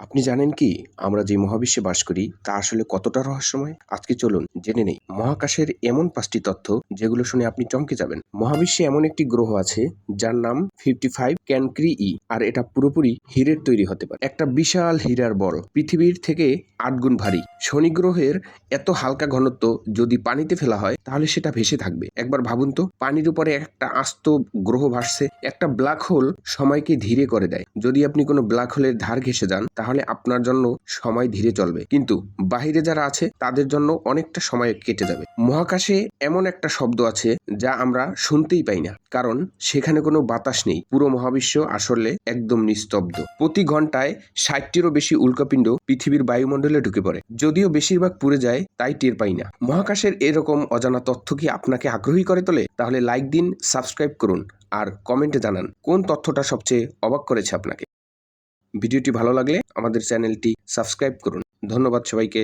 আপনি জানেন কি? আমরা যে মহাবিশ্বে বাস করি, তা আসলে কতটা রহস্যময়? আজকে চলুন জেনে নেই। মহাকাশের এমন পাঁচটি তথ্য, যেগুলো শুনে আপনি চমকে যাবেন। মহাবিশ্বে এমন একটি গ্রহ আছে, যার নাম ফিফটি ফাইভ ক্যানক্রি ই আর এটা পুরোপুরি হীরের তৈরি হতে পারে। একটা বিশাল হীরার বল পৃথিবীর থেকে আট গুণ ভারী। শনি গ্রহের এত হালকা ঘনত্ব যদি পানিতে ফেলা হয়, তাহলে সেটা ভেসে থাকবে। একবার ভাবুন তো, পানির উপরে একটা আস্ত গ্রহ ভাসছে, একটা ব্ল্যাক হোল সময়কে ধীরে করে দেয়। যদি আপনি কোনো ব্ল্যাক হোলের ধার ঘেসে যান, তাহলে আপনার জন্য সময় ধীরে চলবে। কিন্তু বাহিরে যারা আছে, তাদের জন্য অনেকটা সময় কেটে যাবে। মহাকাশে এমন একটা শব্দ আছে যা আমরা শুনতেই পাই না। কারণ সেখানে কোনো বাতাস নেই। পুরো মহাবিশ্ব আসলে একদম নিস্তব্ধ। প্রতি ঘন্টায় ষাটটিরও বেশি উল্কাপিণ্ড পৃথিবীর বায়ুমণ্ডলে ঢুকে পড়ে। যদিও বেশিরভাগ পুড়ে যায়, তাই টের পাই না। মহাকাশের এরকম অজানা তথ্য কি আপনাকে আগ্রহী করে তোলে? তাহলে লাইক দিন, সাবস্ক্রাইব করুন, আর কমেন্টে জানান কোন তথ্যটা সবচেয়ে অবাক করেছে আপনাকে। ভিডিওটি ভালো লাগলে আমাদের চ্যানেলটি সাবস্ক্রাইব করুন। ধন্যবাদ সবাইকে।